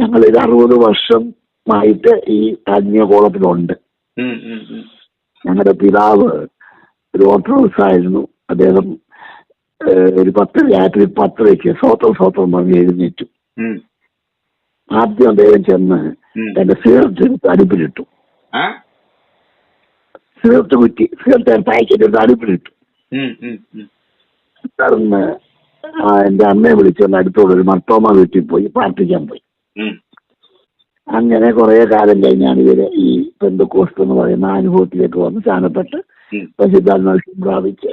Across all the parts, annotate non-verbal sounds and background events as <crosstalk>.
ഞങ്ങൾ ഇത് അറുപത് വർഷമായിട്ട് ഈ ആത്മീയകോളത്തിലുണ്ട്. ഞങ്ങളുടെ പിതാവ് ഒരു ഓർത്തഡോക്സ് ആയിരുന്നു അദ്ദേഹം ഒരു പത്ത് രാത്രി പത്തരയ്ക്ക് സ്വോത്രം സ്വോത്രം പറഞ്ഞ് എഴുന്നേറ്റു ആദ്യം അദ്ദേഹം ചെന്ന്. തന്റെ സിഗരറ്റ് എടുത്ത് അടുപ്പിലിട്ടു? സിഗരറ്റ് കുറ്റി സിഗരറ്റ് പാക്കറ്റ് എടുത്ത് അടുപ്പിലിട്ടു. തുടർന്ന് എന്റെ അമ്മയെ വിളിച്ചുകൊണ്ട് അടുത്തോടെ ഒരു മർത്തോമ വീട്ടിൽ പോയി പ്രാർത്ഥിക്കാൻ പോയി. അങ്ങനെ കുറെ കാലം കഴിഞ്ഞാണ് ഇവർ ഈ പെന്തക്കോസ്റ്റ് എന്ന് പറയുന്ന അനുഭവത്തിലേക്ക് വന്ന് സ്ഥാനപ്പെട്ട് ഉം. പ്രസിദ്ധാത്മാക്ഷം പ്രാപിച്ച്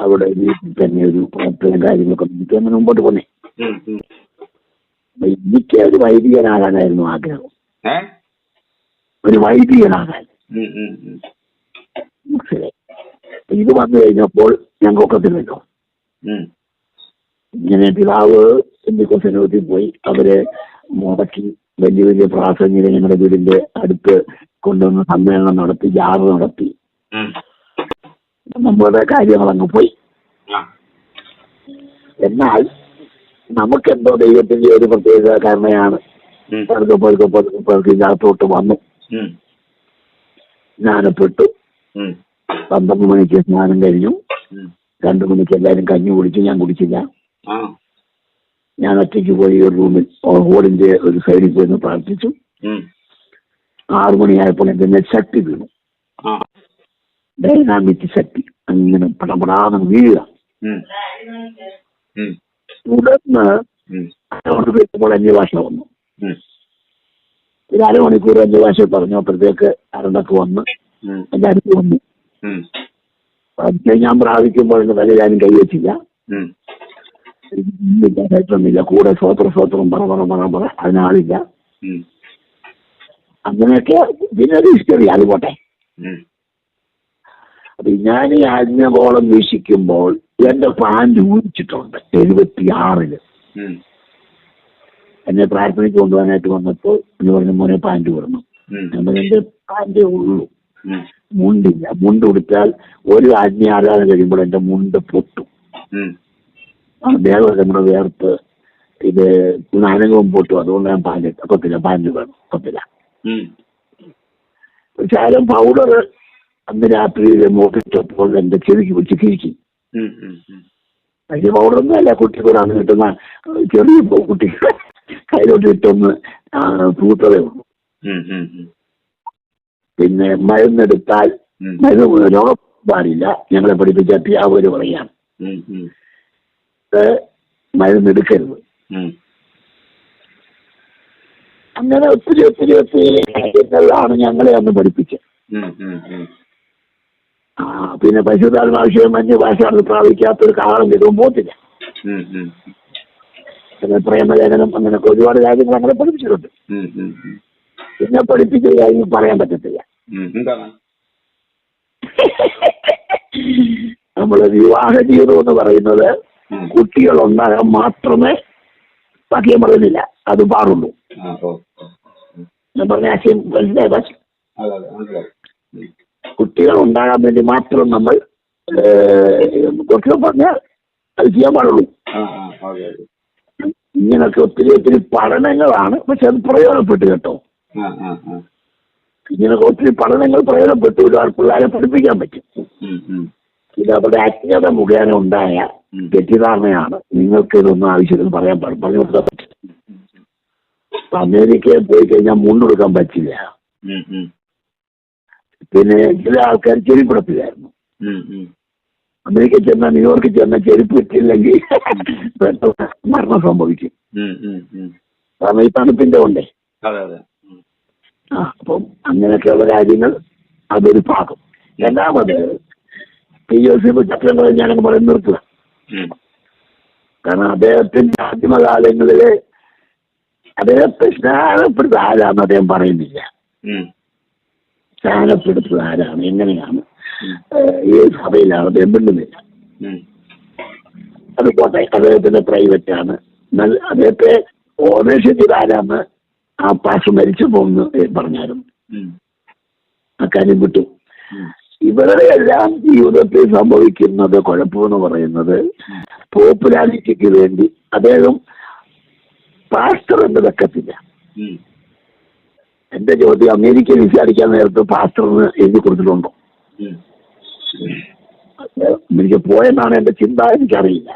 അവിടെ വീട്ടിൽ തന്നെ ഒരു പ്രവർത്തനം കാര്യങ്ങളൊക്കെ നടത്തി അങ്ങനെ മുമ്പോട്ട് പോന്നെ എനിക്ക് ഒരു വൈദികനാകാനായിരുന്നു ആഗ്രഹം? ഒരു വൈദികനാകാൻ. മനസ്സിലായി ഇത് വന്നു കഴിഞ്ഞപ്പോൾ ഞാൻ കൊക്കത്തില്ലല്ലോ ഉം. ഇങ്ങനെ പിതാവ് എന്തിക്കൊസനോത്തിൽ പോയി അവരെ മുടക്കി വലിയ വലിയ പ്രാസംഗിക ഞങ്ങളുടെ വീടിന്റെ അടുത്ത് കൊണ്ടുവന്ന് സമ്മേളനം നടത്തി ജാഥ നടത്തി. നമ്മുടെ കാര്യങ്ങളങ്ങ് പോയി. എന്നാൽ നമുക്കെന്തോ ദൈവത്തിന്റെ ഒരു പ്രത്യേക കാരണയാണ്. പതുക്കെ പതുക്കെ പതുക്കെ പതുക്കെ ഇതിനകത്തോട്ട് വന്നു. സ്നാനപ്പെട്ടു പന്ത്രണ്ട് മണിക്ക് സ്നാനം കഴിഞ്ഞു. രണ്ടു മണിക്ക് എല്ലാവരും കഞ്ഞി കുടിച്ചു ഞാൻ കുടിച്ചില്ല. ഞാൻ ഒറ്റയ്ക്ക് പോയി ഒരു റൂമിൽ ഹോളിന്റെ ഒരു സൈഡിൽ പോയി പ്രാർത്ഥിച്ചു. ആറു മണിയായപ്പോൾ എന്റെ നെശക്തി വീണു. ഡൈനാമിക് ശക്തി അങ്ങനെ പടപടാതെ വീഴുക. തുടർന്ന് അരമണി വെക്കുമ്പോൾ അന്യഭാഷ വന്നു. ഒരു അരമണിക്കൂർ അന്യഭാഷ പറഞ്ഞു അപ്പോഴത്തേക്ക് അരണ്ടൊക്കെ വന്ന്. എന്റെ അടുത്ത് വന്നു. പക്ഷേ ഞാൻ പ്രാപിക്കുമ്പോൾ എന്റെ തല ഞാനും കൈവച്ചില്ല. ഇല്ല കേട്ടൊന്നുമില്ല കൂടെ സ്വോത്ര സ്വോത്രം പറ പറ പറ പറ. അതിനാളില്ല. അങ്ങനെയൊക്കെ പിന്നെ ഒരു ഹിസ്റ്ററി അത് പോട്ടെ. അപ്പൊ ഞാൻ ഈ ആജ്ഞകോളം വീക്ഷിക്കുമ്പോൾ എന്റെ പാന്റ് ഊരിച്ചിട്ടുണ്ട് എഴുപത്തി ആറിൽ എന്നെ പ്രാർത്ഥനയ്ക്ക് കൊണ്ടുപോകാനായിട്ട് വന്നപ്പോൾ എന്ന് പറഞ്ഞ മോനെ പാന്റ് വിടണം. എന്റെ പാന്റ് ഉള്ളൂ. മുണ്ടില്ല. മുണ്ട് ഉടുത്താൽ ഒരു ആജ്ഞ ആരാധന കഴിയുമ്പോൾ എന്റെ മുണ്ട് പൊട്ടും. ദേവത നമ്മുടെ വേർത്ത് ഇത് നാനകവും പൊട്ടും. അതുകൊണ്ട് ഞാൻ പാൽ കൊത്തില്ല. പാലിൽ വേണം. കൊത്തില്ല. ശാലം പൗഡർ അന്ന് രാത്രി മോട്ടിട്ടപ്പോൾ എന്റെ ചെവിക്ക് പിടിച്ച് കിഴിക്കി. വലിയ പൗഡറൊന്നും അല്ല. കുട്ടികളാണ് കിട്ടുന്ന ചെറിയ കുട്ടികൾ കുട്ടി. കയ്യിലോട്ട് ഇട്ടൊന്ന് തൂത്തതേ ഉള്ളൂ. പിന്നെ മരുന്നെടുത്താൽ. മരുന്ന് രോഗം പാടില്ല ഞങ്ങളെ പഠിപ്പിച്ച അധ്യാപകർ പറയാം. എടുക്കരുത് മരുന്നെടുക്കരുത്. അങ്ങനെ ഒത്തിരി ഒത്തിരി ഒത്തിരി കാര്യങ്ങളിലാണ് ഞങ്ങളെ അന്ന് പഠിപ്പിച്ചത് ആ പിന്നെ ഉം. ആ പിന്നെ പരിശുദ്ധാത്മാവിഷയം അന്യഭാഷ പ്രാപിക്കാത്തൊരു കാലം ഇതും പോത്തില്ല പ്രേമലേഖനം അങ്ങനെയൊക്കെ ഒരുപാട് കാര്യങ്ങൾ നമ്മളെ പഠിപ്പിച്ചിട്ടുണ്ട്. പിന്നെ പഠിപ്പിച്ച കാര്യം പറയാൻ പറ്റത്തില്ല നമ്മളെ വിവാഹ ജീവിതം എന്ന് പറയുന്നത്. കുട്ടികൾ ഉണ്ടാകാൻ മാത്രമേ പതിയെ പറയുന്നില്ല അത് പാടുള്ളൂ. ഞാൻ പറഞ്ഞ ആശയം മനസ്സിലായ. കുട്ടികൾ ഉണ്ടാകാൻ വേണ്ടി മാത്രം നമ്മൾ കുട്ടികൾ പറഞ്ഞാൽ അത് ചെയ്യാൻ പാടുള്ളൂ. ഇങ്ങനൊക്കെ ഒത്തിരി ഒത്തിരി പഠനങ്ങളാണ്. പക്ഷെ അത് പ്രയോജനപ്പെട്ടു കേട്ടോ. ഇങ്ങനൊക്കെ ഒത്തിരി പഠനങ്ങൾ പ്രയോജനപ്പെട്ടു. ഒരുപാട് പിള്ളേരെ പഠിപ്പിക്കാൻ പറ്റും. ഇത് അവരുടെ അജ്ഞത മുഖേന ഉണ്ടായ. തെറ്റിദ്ധാരണയാണ് നിങ്ങൾക്ക് ഇതൊന്നും ആവശ്യത്തിന് പറയാൻ പാടും പറഞ്ഞു കൊടുക്കാൻ പറ്റില്ല. ഇപ്പൊ അമേരിക്കയിൽ പോയി കഴിഞ്ഞാൽ മുണ്ടെടുക്കാൻ പറ്റില്ല. പിന്നെ ചില ആൾക്കാർ ചെരിപ്പിടത്തില്ലായിരുന്നു അമേരിക്ക ചെന്നാൽ ന്യൂയോർക്കിൽ ചെന്നാൽ ചെരുപ്പ് ഇട്ടില്ലെങ്കിൽ <laughs> പെട്ടെന്ന് മരണം സംഭവിക്കും. കാരണം ഈ തണുപ്പിന്റെ കൊണ്ടേ. ആ അപ്പം അങ്ങനെയൊക്കെയുള്ള കാര്യങ്ങൾ അതൊരു ഭാഗം. രണ്ടാമത് പി ഒ സി ചക്രങ്ങൾ ഞാനങ്ങ് പറയുന്നത് നിർത്തുക. കാരണം അദ്ദേഹത്തിന്റെ ആദ്യമകാലങ്ങളിൽ അദ്ദേഹത്തെ സ്നാനപ്പെടുത്ത ആരാന്ന് അദ്ദേഹം പറയുന്നില്ല ഉം. സ്നാനപ്പെടുത്തുക ആരാണ് എങ്ങനെയാണ് ഏത് സഭയിലാണ് അദ്ദേഹം മിണ്ടുന്നില്ല ഉം. അത് പോട്ടെ അദ്ദേഹത്തിന്റെ പ്രൈവറ്റ് ആണ് എന്നാൽ അദ്ദേഹത്തെ ഓണേഷൻ ചെയ്ത ആരാന്ന് ആ പാസ് മരിച്ചു പോകുന്നു പറഞ്ഞായിരുന്നു ഉം. ആ കാര്യം വിട്ടു ഉം. ഇവരുടെ എല്ലാം ജീവിതത്തിൽ സംഭവിക്കുന്നത് കുഴപ്പമെന്ന് പറയുന്നത് പോപ്പുലാരിറ്റിക്ക് വേണ്ടി. അദ്ദേഹം പാസ്റ്റർ എന്ന് വെക്കത്തില്ല. എന്റെ ചോദ്യം അമേരിക്കയിൽ വിചാരിക്കാൻ നേരത്ത് പാസ്റ്റർ എന്ന് എഴുതി കൊടുത്തിട്ടുണ്ടോ? എനിക്ക് പോയെന്നാണ് എന്റെ ചിന്ത എനിക്കറിയില്ല.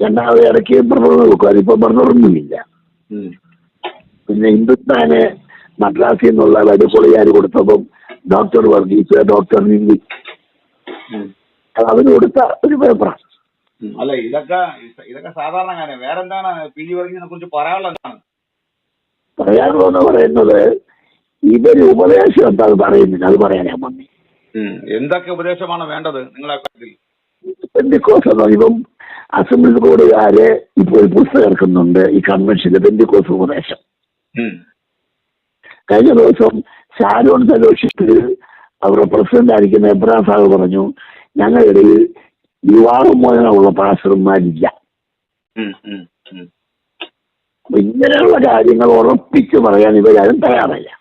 രണ്ടാമത് ഇടയ്ക്ക് ബർണർ നോക്കുവാൻ ഇപ്പൊ ബ്രദറൊന്നുമില്ല ഉം. പിന്നെ ഹിന്ദുസ്ഥാന് മദ്രാസിൽ നിന്നുള്ള വടിപ്പൊളിയാർ കൊടുത്തപ്പം ഡോക്ടർ വർഗീസ് ഡോക്ടർ ഉം. അവന് കൊടുത്ത ഒരു പേപ്പറാണ് അല്ല ഇതൊക്കെ ഇതൊക്കെ സാധാരണ കാര്യം. വേറെന്താണ് പി ജി വർഗീസിനെ കുറിച്ച് പറയാനുള്ള എന്താണ്? പറയാനുള്ളതെന്ന് പറയുന്നത് ഇവർ ഉപദേശം എന്താ അത് പറയുന്നില്ല അത് പറയാനാ മമ്മി. എന്തൊക്കെ ഉപദേശമാണ് വേണ്ടത് നിങ്ങളെ കാര്യത്തിൽ? പെന്തിക്കോസ് ഇപ്പം അസംബ്ലി ബോർഡുകാര് ഇപ്പോൾ പുസ്തകം ഇറക്കുന്നുണ്ട് ഈ കൺവെൻഷന്റെ പെന്തിക്കോസ് ഉപദേശം. കഴിഞ്ഞ ദിവസം ഷാരോൺ ഫെലോഷിപ്പിൽ അവരുടെ പ്രസിഡന്റ് ആയിരിക്കുന്ന എബ്രാം സാഹ് പറഞ്ഞു ഞങ്ങളുടെ ഇടയിൽ വിവാഹമോചനമുള്ള പാസ്റ്റർമാരില്ല. ഇങ്ങനെയുള്ള കാര്യങ്ങൾ ഉറപ്പിച്ച് പറയാൻ ഇവരാരും തയ്യാറല്ല.